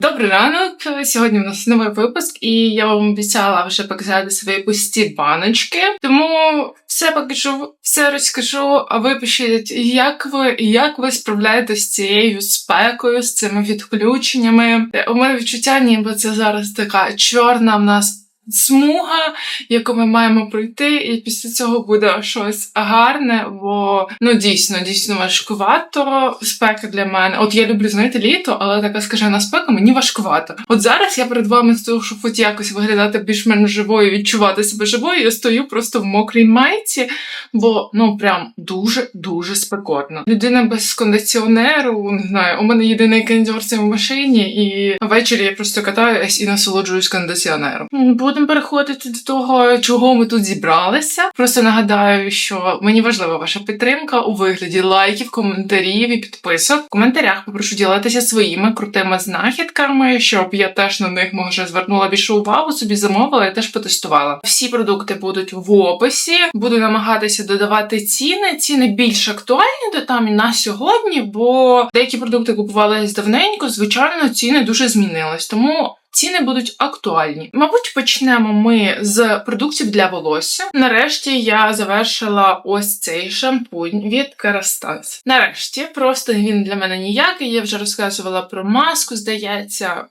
Добрий ранок. Сьогодні у нас новий випуск, і я вам обіцяла вже показати свої пусті баночки. Тому все покажу, все розкажу. А ви пишіть, як ви як ви справляєтесь з цією спекою, з цими відключеннями. У мене відчуття, ніби це зараз така чорна в нас. Смуга, яку ми маємо пройти, і після цього буде щось гарне, бо ну дійсно, дійсно важкувато спека для мене. От я люблю знаєте літо, але така скажена спека мені важкувато. От зараз я перед вами стою, щоб хоч якось виглядати більш-менш живою, відчувати себе живою. Я стою просто в мокрій майці, бо ну прям дуже дуже спекотно. Людина без кондиціонеру, не знаю, у мене єдиний це в машині, і ввечері я просто катаюсь і насолоджуюсь кондиціонером. Будемо переходити до того, чого ми тут зібралися. Просто нагадаю, що мені важлива ваша підтримка у вигляді лайків, коментарів і підписок. В коментарях попрошу ділитися своїми крутими знахідками, щоб я теж на них може звернула більше увагу, собі замовила і теж потестувала. Всі продукти будуть в описі. Буду намагатися додавати ціни. Ціни більш актуальні до там на сьогодні, бо деякі продукти купували давненько. Звичайно, ціни дуже змінились. Тому. Ціни будуть актуальні. Мабуть, почнемо ми з продуктів для волосся. Нарешті я завершила ось цей шампунь від Kerastase. Нарешті, просто він для мене ніякий. Я вже розказувала про маску, здається.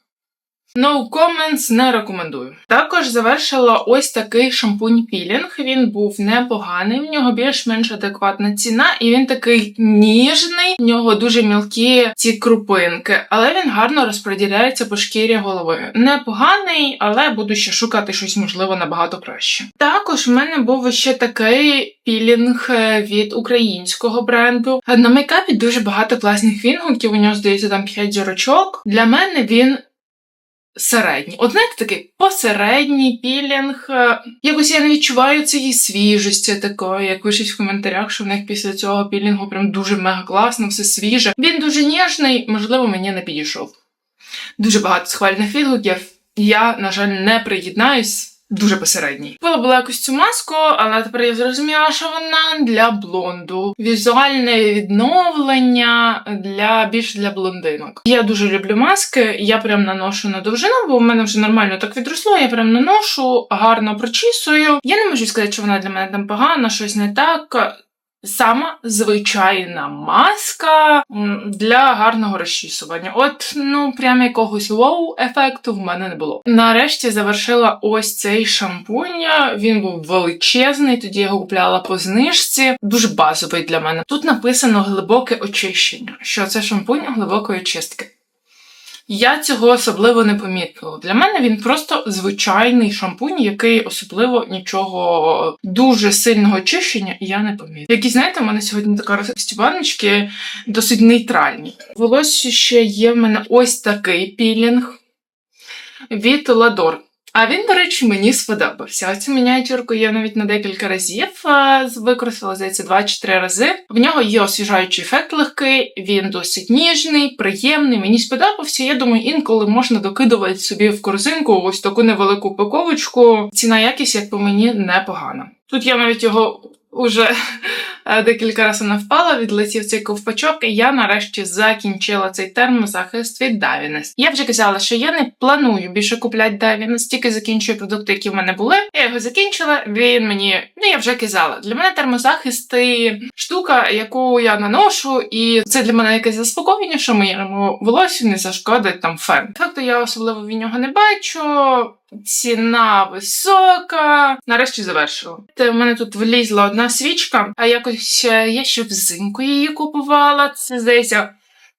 No comments не рекомендую. Також завершила ось такий шампунь-пілінг. Він був непоганий, в нього більш-менш адекватна ціна, і він такий ніжний, в нього дуже мілкі ці крупинки, але він гарно розподіляється по шкірі голови. Непоганий, але буду ще шукати щось, можливо, набагато краще. Також в мене був ще такий пілінг е, від українського бренду. На мейкапі дуже багато класних відгуків, у нього здається там 5 зірочок. Для мене він середній. Знаєте, такий посередній пілінг. Якось я не відчуваю цієї свіжості такої, як пишуть в коментарях, що в них після цього пілінгу прям дуже мега класно, все свіже. Він дуже ніжний, можливо, мені не підійшов. Дуже багато схвальних відгуків. Я, на жаль, не приєднаюсь. Дуже посередній. Купила була якось цю маску, але тепер я зрозуміла, що вона для блонду. Візуальне відновлення для більш для блондинок. Я дуже люблю маски, я прям наношу на довжину, бо в мене вже нормально так відросло. Я прям наношу, гарно прочісую. Я не можу сказати, що вона для мене там погана, щось не так. Сама звичайна маска для гарного розчісування. От, ну, прям якогось вау-ефекту в мене не було. Нарешті завершила ось цей шампунь. Він був величезний, тоді я його купляла по знижці. Дуже базовий для мене. Тут написано глибоке очищення, що це шампунь глибокої чистки. Я цього особливо не помітила. Для мене він просто звичайний шампунь, який особливо нічого дуже сильного очищення я не помітила. Які, знаєте, у мене сьогодні така розкості баночки досить нейтральні. Волосся ще є в мене ось такий пілінг від Ладор. А він, до речі, мені сподобався. Оцю мініатюрку я навіть на декілька разів використала, здається, 2 чи 3 рази. В нього є освіжаючий ефект легкий, він досить ніжний, приємний. Мені сподобався. Я думаю, інколи можна докидувати собі в корзинку ось таку невелику упаковочку. Ціна якість, як по мені, непогана. Тут я навіть його уже декілька разів не впала, відлетів цей ковпачок, і я нарешті закінчила цей термозахист від Davines. Я вже казала, що я не планую більше купляти Davines, тільки закінчую продукти, які в мене були. Я його закінчила. Він мені, ну я вже казала, для мене термозахист штука, яку я наношу, і це для мене якесь заспокоєння, що моєму волосю не зашкодить там фен. Факту я особливо від нього не бачу. Ціна висока. Нарешті завершила. У мене тут влізла одна свічка, а якось я ще взимку її купувала. Це здається.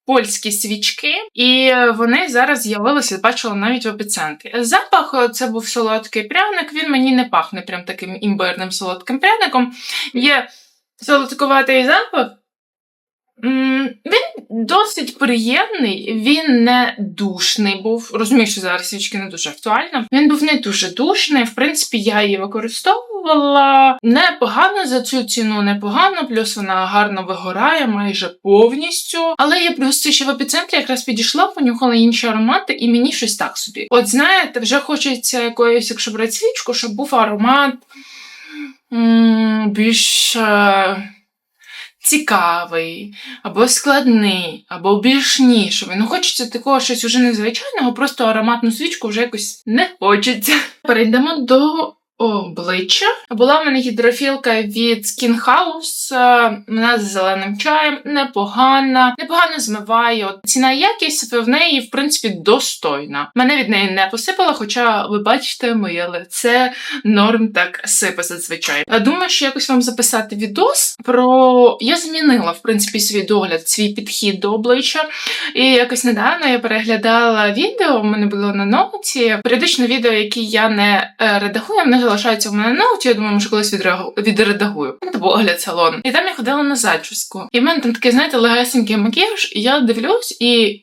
Польські свічки, і вони зараз з'явилися, бачила навіть в епіцентрі. Запах це був солодкий пряник, він мені не пахне прям таким імбирним солодким пряником. Є солодкуватий запах, він досить приємний, він не душний був. Розумію, що зараз свічки не дуже актуально. Він був не дуже душний. В принципі, я її використовувала непогано за цю ціну, непогано, плюс вона гарно вигорає майже повністю. Але я просто ще в епіцентрі якраз підійшла, понюхала інші аромати, і мені щось так собі. От знаєте, вже хочеться якоїсь, якщо брати свічку, щоб був аромат більш. Цікавий, або складний, або більш нішовий. Ну, хочеться такого щось уже незвичайного, просто ароматну свічку вже якось не хочеться. Перейдемо до обличчя. Була в мене гідрофілка від Skin House, е, вона з зеленим чаєм, непогана, непогано змиває. От ціна якість в неї, в принципі, достойна. Мене від неї не посипала, хоча ви бачите, моє лице норм так сипе зазвичай. Думаю, що якось вам записати відос про. Я змінила, в принципі, свій догляд, свій підхід до обличчя. І якось недавно я переглядала відео, в мене було на ноуті. Періодично відео, які я не е, редагую, вони залишаються в мене на ноуті, я думаю, може колись відредагую. Це був огляд салону. І там я ходила на зачіску. І в мене там такий, знаєте, легесенький макіяж, і я дивлюсь і.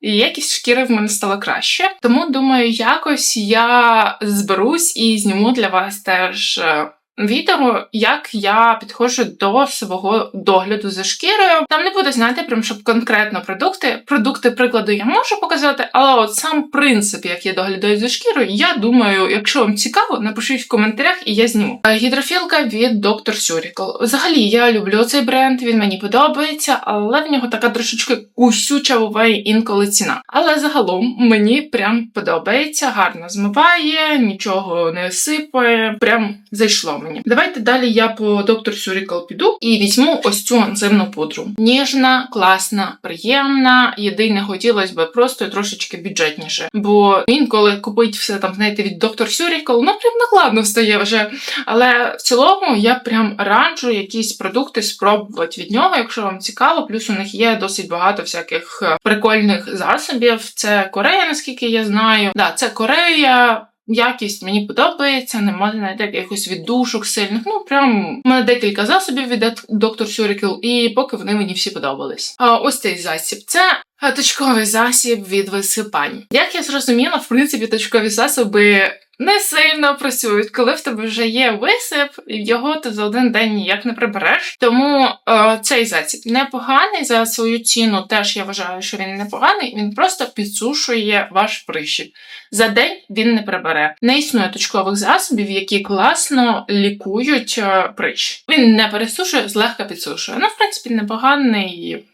І якість шкіри в мене стала краще. Тому думаю, якось я зберусь і зніму для вас теж е, відео, як я підходжу до свого догляду за шкірою. Там не буде знаєте, прям щоб конкретно продукти. Продукти прикладу я можу показати, але от сам принцип, як я доглядаю за шкірою, я думаю, якщо вам цікаво, напишіть в коментарях і я зніму. Е, Гідрофілка від Dr. Surical. Взагалі, я люблю цей бренд, він мені подобається, але в нього така трошечки кусюча буває інколи ціна. Але загалом мені прям подобається, гарно змиває, нічого не сипає, прям зайшло мені. Давайте далі я по Dr. Surical піду і візьму ось цю анзимну пудру. Ніжна, класна, приємна. Єдине хотілося б просто трошечки бюджетніше. Бо інколи купить все там, знаєте, від Dr. Surical, ну прям накладно стає вже. Але в цілому я прям раджу якісь продукти спробувати від нього, якщо вам цікаво. Плюс у них є досить багато всяких е, прикольних засобів. Це Корея, наскільки я знаю. Да, це Корея. Якість мені подобається, немає навіть якихось віддушок сильних. Ну прям у мене декілька засобів від доктор Сюрікіл, і поки вони мені всі подобались. А ось цей засіб. Це точковий засіб від висипань. Як я зрозуміла, в принципі, точкові засоби не сильно працюють, коли в тебе вже є висип, його ти за один день ніяк не прибереш. Тому е, цей засіб непоганий за свою ціну. Теж я вважаю, що він непоганий. Він просто підсушує ваш прищіп. За день він не прибере. Не існує точкових засобів, які класно лікують е, прищ. Він не пересушує, злегка підсушує. Ну, в принципі, непоганий.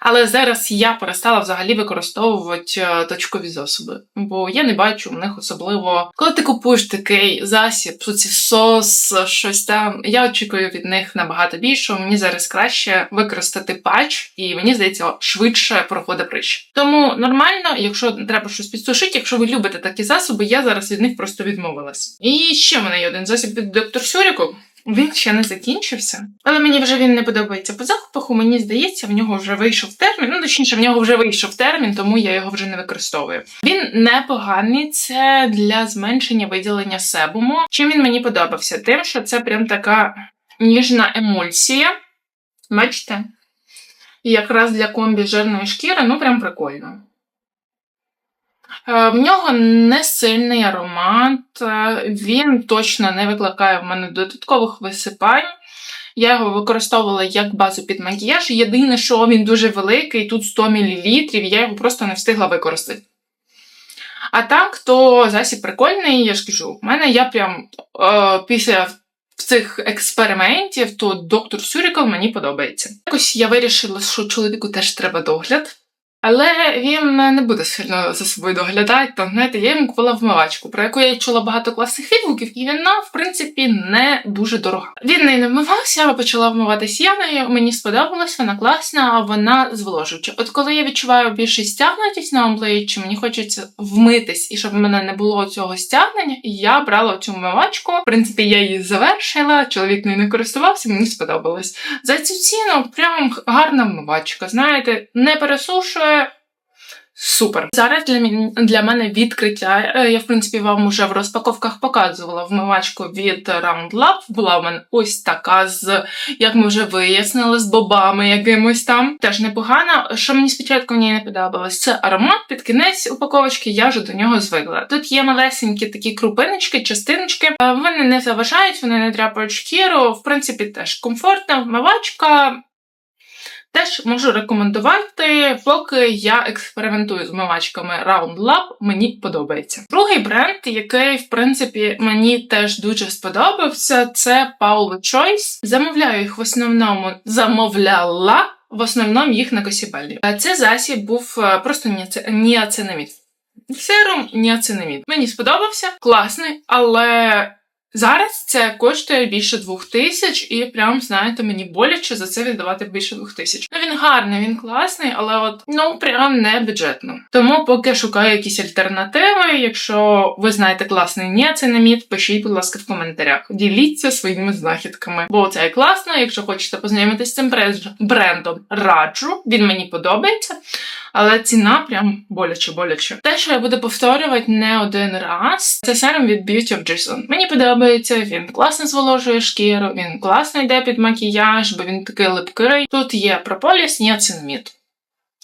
Але зараз я перестала взагалі використовувати е, точкові засоби, бо я не бачу в них особливо. Коли ти купуєш такий засіб, сос, щось там, я очікую від них набагато більше. Мені зараз краще використати патч, і мені здається, швидше проходить прищ. Тому нормально, якщо треба щось підсушити, якщо ви любите такі засоби, я зараз від них просто відмовилась. І ще в мене є один засіб від доктор Сюріку. Він ще не закінчився, але мені вже він не подобається по запаху. Мені здається, в нього вже вийшов термін. Ну, точніше, в нього вже вийшов термін, тому я його вже не використовую. Він непоганий, це для зменшення виділення себуму. Чим він мені подобався? Тим, що це прям така ніжна емульсія. Бачите? І якраз для комбі жирної шкіри, ну прям прикольно. Е, В нього не сильний аромат, е, він точно не викликає в мене додаткових висипань. Я його використовувала як базу під макіяж. Єдине, що він дуже великий, тут 100 мл, я його просто не встигла використати. А так, то засіб прикольний, я ж кажу, в мене я прям е, після цих експериментів, то доктор Сюріков мені подобається. Якось я вирішила, що чоловіку теж треба догляд. Але він не буде сильно за собою доглядати. Там, знаєте, я йому купила вмивачку, про яку я чула багато класних відгуків, і вона, в принципі, не дуже дорога. Він не вмивався, я почала вмиватися я нею. Мені сподобалось, вона класна, а вона зволожуюча. От коли я відчуваю більше стягнутість на обличчі, мені хочеться вмитись, і щоб в мене не було цього стягнення, я брала цю вмивачку. В принципі, я її завершила, чоловік нею не користувався, мені сподобалось. За цю ціну прям гарна вмивачка. Знаєте, не пересушує. Супер. Зараз для для мене відкриття. Е, Я, в принципі, вам уже в розпаковках показувала вмивачку від Round Lab. Була у мене ось така з, як ми вже вияснили, з бобами якимось там. Теж непогана. Що мені спочатку в ній не подобалось, це аромат під кінець упаковочки, я вже до нього звикла. Тут є малесенькі такі крупиночки, частиночки. Е, Вони не заважають, вони не тряпають шкіру. В принципі, теж комфортна вмивачка. Теж можу рекомендувати, поки я експериментую з вмивачками Round Lab, мені подобається. Другий бренд, який, в принципі, мені теж дуже сподобався, це Paul Choice. Замовляю їх в основному, замовляла в основному їх на Косібелі. Це засіб був е, просто ніацинамід. Серум ніацинамід. Мені сподобався, класний, але зараз це коштує більше двох тисяч, і прям, знаєте, мені боляче за це віддавати більше двох тисяч. Ну він гарний, він класний, але от ну прям не бюджетно. Тому поки шукаю якісь альтернативи. Якщо ви знаєте класний ніацинамід, пишіть, будь ласка, в коментарях. Діліться своїми знахідками. Бо це класно. Якщо хочете познайомитися з цим брендом, раджу. Він мені подобається. Але ціна прям боляче, боляче. Те, що я буду повторювати не один раз, це серум від Beauty of Jason. Мені подобається, він класно зволожує шкіру, він класно йде під макіяж, бо він такий липкий. Тут є прополіс, ніацинамід.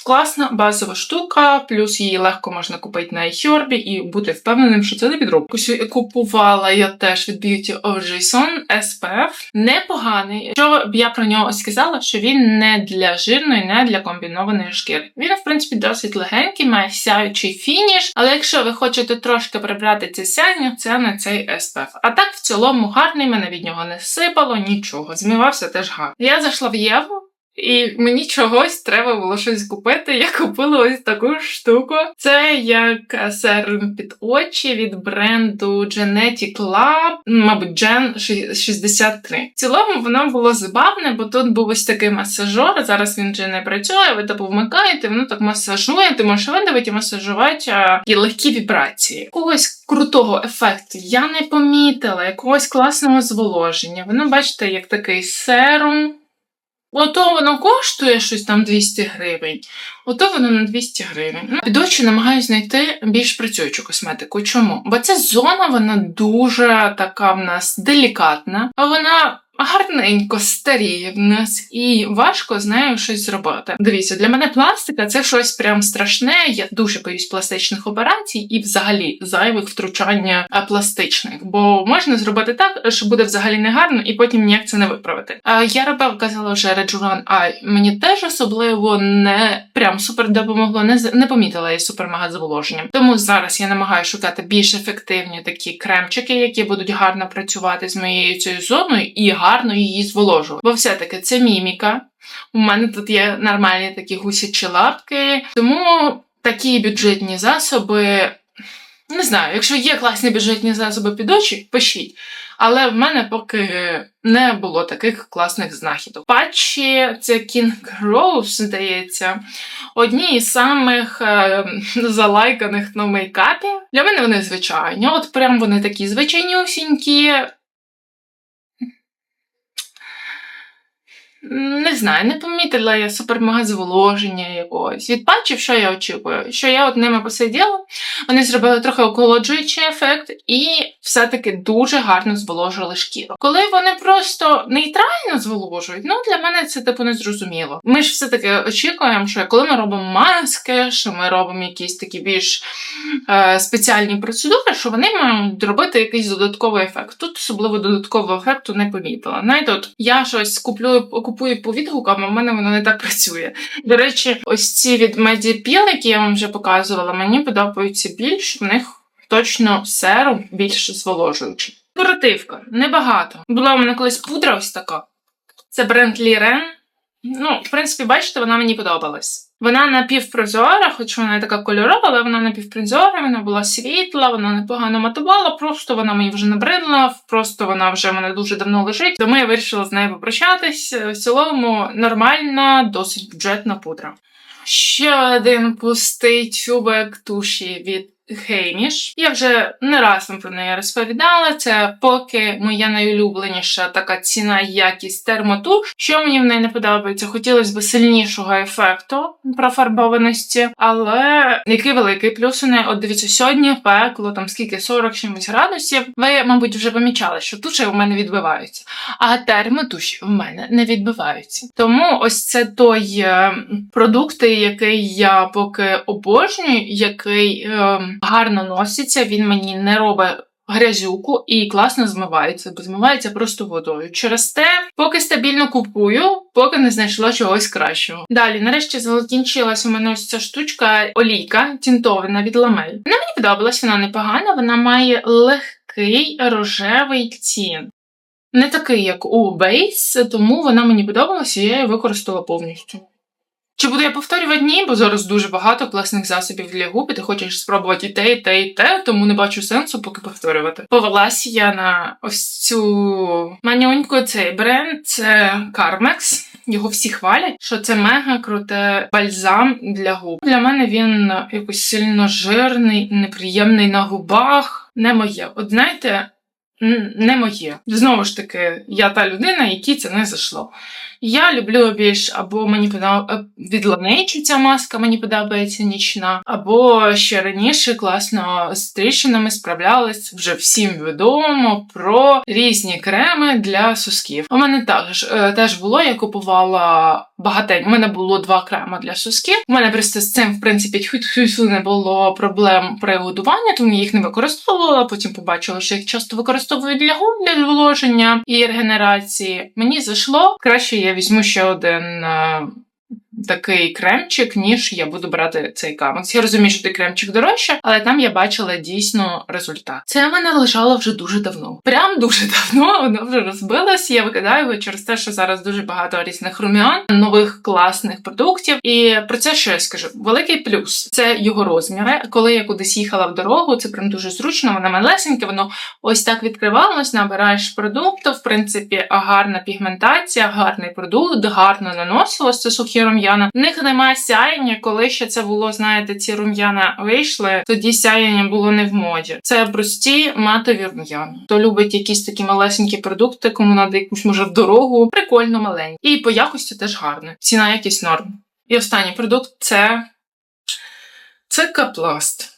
Класна базова штука, плюс її легко можна купити на iHerb і бути впевненим, що це не підробка. Купувала я теж від Beauty of Jason SPF. Непоганий. Що б я про нього сказала, що він не для жирної, не для комбінованої шкіри. Він, в принципі, досить легенький, має сяючий фініш, але якщо ви хочете трошки прибрати це сяйня, це на цей SPF. А так, в цілому, гарний, мене від нього не сипало, нічого. Змивався теж гарно. Я зайшла в Єву. І мені чогось треба було щось купити. Я купила ось таку штуку. Це як серум під очі від бренду Genetic Lab, мабуть, Gen 63. В цілому воно було забавне, бо тут був ось такий масажор. Зараз він вже не працює. Ви типу вмикаєте, воно так масажує. Ти можеш видавити і масажувати такі легкі вібрації. Якогось крутого ефекту я не помітила, якогось класного зволоження. Воно бачите, як такий серум. Ото воно коштує щось там 200 гривень, ото воно на 200 гривень. Ну, під очі намагаюся знайти більш працюючу косметику. Чому? Бо ця зона вона дуже така в нас делікатна, а вона гарненько старіє в нас і важко з нею щось зробити. Дивіться, для мене пластика це щось прям страшне. Я дуже боюсь пластичних операцій і взагалі зайвих втручання пластичних, бо можна зробити так, що буде взагалі негарно, і потім ніяк це не виправити. А я робила, казала вже Rejuvan Eye. Мені теж особливо не прям супер допомогло, не, не помітила я супер мега зволоженням. Тому зараз я намагаюся шукати більш ефективні такі кремчики, які будуть гарно працювати з моєю цією зоною і гарно її зволожувати. Бо все-таки це міміка. У мене тут є нормальні такі гусячі лапки, тому такі бюджетні засоби. Не знаю, якщо є класні бюджетні засоби під очі, пишіть. Але в мене поки не було таких класних знахідок. Патчі це King Rose, здається, одні із самих е, залайканих на мейкапі. Для мене вони звичайні. От прям вони такі звичайнюсінькі. Не знаю, не помітила я супермега зволоження якогось. Від патчів, що я очікую? Що я от ними посиділа, вони зробили трохи охолоджуючий ефект і все-таки дуже гарно зволожили шкіру. Коли вони просто нейтрально зволожують, ну для мене це типу не зрозуміло. Ми ж все-таки очікуємо, що коли ми робимо маски, що ми робимо якісь такі більш е, спеціальні процедури, що вони мають робити якийсь додатковий ефект. Тут особливо додаткового ефекту не помітила. Знаєте, от я щось куплю, купую по відгукам, а в мене воно не так працює. До речі, ось ці від Медіпіл, які я вам вже показувала, мені подобаються більш, в них точно сером більш зволожуючий. Декоративка, небагато. Була у мене колись пудра ось така. Це бренд Лірен. Ну, в принципі, бачите, вона мені подобалась. Вона напівпрозора, хоч вона така кольорова, але вона напівпрозора, вона була світла, вона непогано матувала, просто вона мені вже набридла, просто вона вже в мене дуже давно лежить. Тому я вирішила з нею попрощатись. В цілому нормальна, досить бюджетна пудра. Ще один пустий тюбик туші від Хейміш. Я вже не раз про неї розповідала. Це поки моя найулюбленіша така ціна і якість термотуш. Що мені в неї не подобається? Хотілося б сильнішого ефекту профарбованості, але який великий плюс у неї. От дивіться, сьогодні пекло, там скільки 40 чимось градусів. Ви, мабуть, вже помічали, що туші у мене відбиваються, а термотуші в мене не відбиваються. Тому ось це той е, продукт, який я поки обожнюю, який е, гарно носиться. Він мені не робить грязюку і класно змивається, бо змивається просто водою. Через те, поки стабільно купую, поки не знайшла чогось кращого. Далі, нарешті, закінчилась у мене ось ця штучка олійка тінтована від ламель. Вона мені подобалась, вона непогана, вона має легкий рожевий тін. Не такий, як у Base, тому вона мені подобалася, я її використала повністю. Чи буду я повторювати? Ні, бо зараз дуже багато класних засобів для губ, і ти хочеш спробувати і те, і те, і те, тому не бачу сенсу поки повторювати. Повелася я на ось цю манюньку цей бренд, це Carmex. Його всі хвалять, що це мега круте бальзам для губ. Для мене він якось сильно жирний, неприємний на губах. Не моє. От знаєте, не моє. Знову ж таки, я та людина, якій це не зайшло. Я люблю більш або мені подобається від Laneige ця маска, мені подобається нічна, або ще раніше класно з тріщинами справлялась вже всім відомо про різні креми для сосків. У мене також е, теж було, я купувала багатень. У мене було два крема для сосків. У мене просто з цим, в принципі, не було проблем при годуванні, тому їх не використовувала. Потім побачила, що їх часто використовують для губ для зволоження і регенерації. Мені зайшло. Краще я візьму ще один. Такий кремчик, ніж я буду брати цей камекс. Я розумію, що той кремчик дорожче, але там я бачила дійсно результат. Це мене лежало вже дуже давно. Прям дуже давно воно вже розбилось. Я викидаю його через те, що зараз дуже багато різних рум'ян, нових класних продуктів. І про це що я скажу? Великий плюс це його розміри. Коли я кудись їхала в дорогу, це прям дуже зручно. Воно малесеньке, воно ось так відкривалось, набираєш продукту. В принципі, гарна пігментація, гарний продукт, гарно наносилось. Це сухі рум'яна. В них немає сяєння. Коли ще це було, знаєте, ці рум'яна вийшли, тоді сяєння було не в моді. Це прості матові рум'яна. Хто любить якісь такі малесенькі продукти, кому надо якусь може в дорогу, прикольно маленькі. І по якості теж гарне. Ціна якісь норм. І останній продукт це. Це капласт.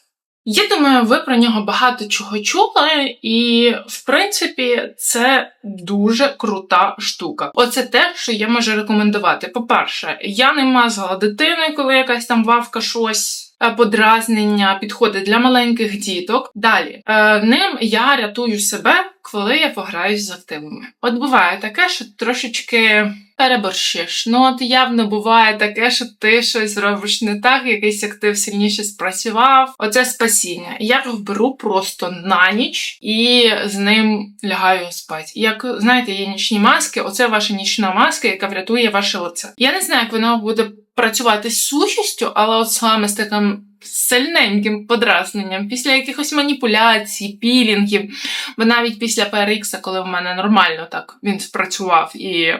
Я думаю, ви про нього багато чого чули, і в принципі це дуже крута штука. Оце те, що я можу рекомендувати. По-перше, я не мазала дитиною, коли якась там вавка щось. е, Подразнення підходить для маленьких діток. Далі е, ним я рятую себе, коли я пограюсь з активами. От буває таке, що трошечки переборщиш. Ну от явно буває таке, що ти щось робиш не так, якийсь актив сильніше спрацював. Оце спасіння. Я його беру просто на ніч і з ним лягаю спати. Як знаєте, є нічні маски, оце ваша нічна маска, яка врятує ваше лице. Я не знаю, як воно буде працювати з сухістю, але от саме з таким. Сильненьким подразненням, після якихось маніпуляцій, пілінгів, бо навіть після PRX, коли в мене нормально так він спрацював і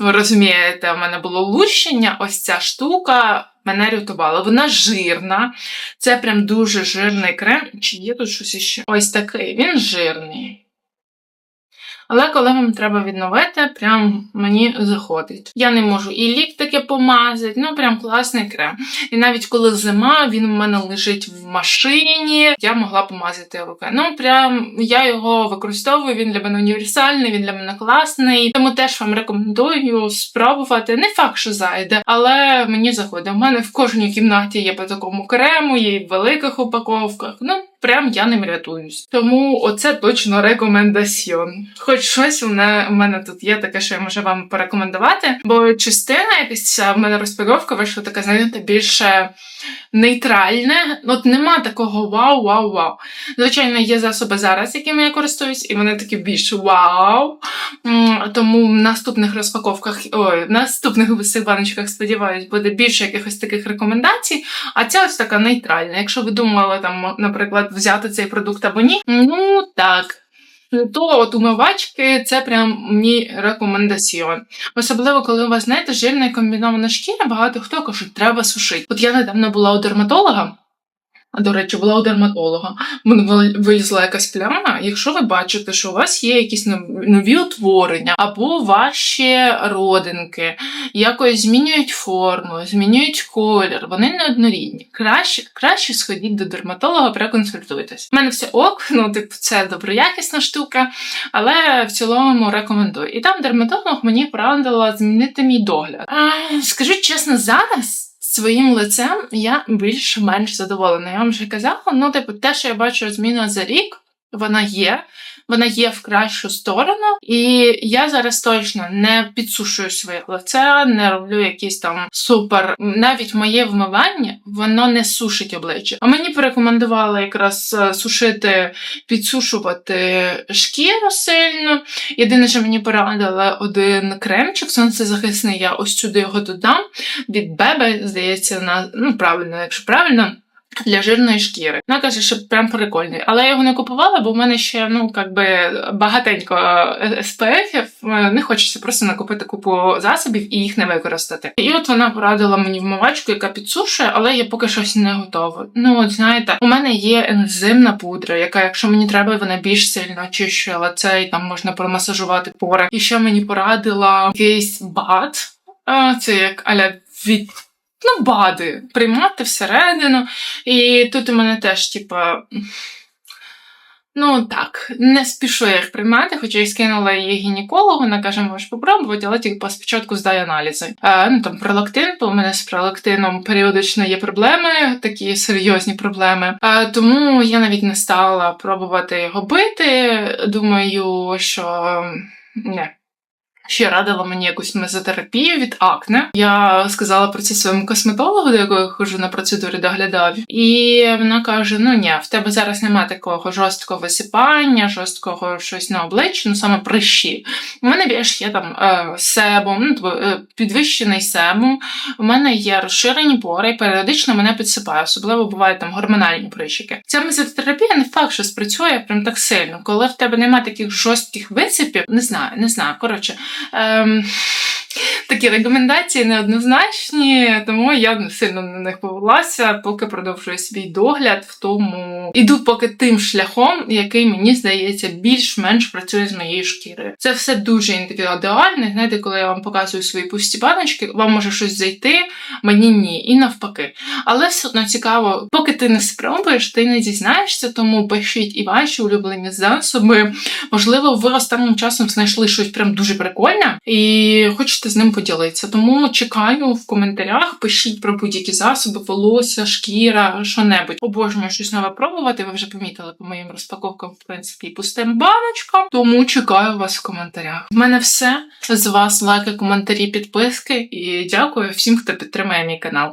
ви розумієте, в мене було лущення, ось ця штука мене рятувала. Вона жирна. Це прям дуже жирний крем. Чи є тут щось іще? Ось такий, він жирний. Але коли вам треба відновити, прям мені заходить. Я не можу і лік таке помазати, ну прям класний крем. І навіть коли зима, він у мене лежить в машині, я могла помазати руки. Ну прям я його використовую, він для мене універсальний, він для мене класний. Тому теж вам рекомендую спробувати. Не факт, що зайде, але мені заходить. У мене в кожній кімнаті є по такому крему, є і в великих упаковках. Ну, прям я ним рятуюсь. Тому оце точно рекомендаціон. Хоч щось у мене, тут є таке, що я можу вам порекомендувати. Бо частина якась в мене розпаковка вийшла така, знаєте, більше нейтральне. От нема такого вау, вау, вау. Звичайно, є засоби зараз, якими я користуюсь, і вони такі більш вау. Тому в наступних розпаковках, ой, в наступних цих баночках, сподіваюсь, буде більше якихось таких рекомендацій. А ця ось така нейтральна. Якщо ви думали, там, наприклад, взяти цей продукт або ні, ну так. То от умивачки це прям мій рекомендаціон. Особливо, коли у вас, знаєте, жирна і комбінована шкіра, багато хто каже, треба сушити. От я недавно була у дерматолога. А до речі, була у дерматолога. Вилізла якась пляма. Якщо ви бачите, що у вас є якісь нов- нові утворення, або ваші родинки якось змінюють форму, змінюють колір, вони неоднорідні. Краще, краще сходіть до дерматолога, проконсультуйтесь. У мене все ок, ну типу, це доброякісна штука, але в цілому рекомендую. І там дерматолог мені порадила змінити мій догляд. А, скажу чесно, зараз. Своїм лицем я більш-менш задоволена. Я вам вже казала, ну, типу, те, що я бачу зміна за рік, Вона є, вона є в кращу сторону, і я зараз точно не підсушую своє лице, не роблю якісь там супер. Навіть моє вмивання воно не сушить обличчя. А мені порекомендували якраз е, сушити, підсушувати шкіру сильно. Єдине, що мені порадили один кремчик сонцезахисний, я ось сюди його додам від Бебе, здається, на ну правильно, якщо правильно. Для жирної шкіри. Вона каже, що прям прикольний. Але я його не купувала, бо в мене ще ну как би багатенько СПФів. Не хочеться просто накупити купу засобів і їх не використати. І от вона порадила мені вмивачку, яка підсушує, але я поки щось не готова. Ну от знаєте, у мене є ензимна пудра, яка, якщо мені треба, вона більш сильно очищує лице, там можна промасажувати пори. І ще мені порадила якийсь бат. Це як аля від ну, бади приймати всередину. І тут у мене теж, типа. Ну так, не спішу я їх приймати, хоча я скинула її гінекологу, вона каже, можеш попробувати, але тільки спочатку здай аналізи. А, ну там пролактин, бо у мене з пролактином періодично є проблеми, такі серйозні проблеми. А, тому я навіть не стала пробувати його бити. Думаю, що не. Ще радила мені якусь мезотерапію від акне. Я сказала про це своєму косметологу, до якого я ходжу на процедурі доглядав. І вона каже: ну ні, в тебе зараз немає такого жорсткого висипання, жорсткого щось на обличчі, ну саме прищі. У мене більш є там е, себум, ну тобто е, підвищений себум. У мене є розширені пори, і періодично мене підсипає, особливо бувають там гормональні прищики. Ця мезотерапія не факт, що спрацює прям так сильно. Коли в тебе немає таких жорстких висипів, не знаю, не знаю. Коротше. Um, такі рекомендації неоднозначні, тому я сильно на них повелася, поки продовжую свій догляд в тому. Іду поки тим шляхом, який мені здається більш-менш працює з моєю шкірою. Це все дуже індивідуально. Знаєте, коли я вам показую свої пусті баночки, вам може щось зайти, мені ні, і навпаки. Але все одно цікаво, поки ти не спробуєш, ти не дізнаєшся, тому пишіть і ваші улюблені засоби. Можливо, ви останнім часом знайшли щось прям дуже прикольне і хочете з ним поділитися. Тому чекаю в коментарях, пишіть про будь-які засоби, волосся, шкіра, що-небудь. Обожнюю щось нове пробувати. Ви вже помітили по моїм розпаковкам, в принципі, пустим баночкам. Тому чекаю вас в коментарях. В мене все. З вас лайки, коментарі, підписки і дякую всім, хто підтримує мій канал.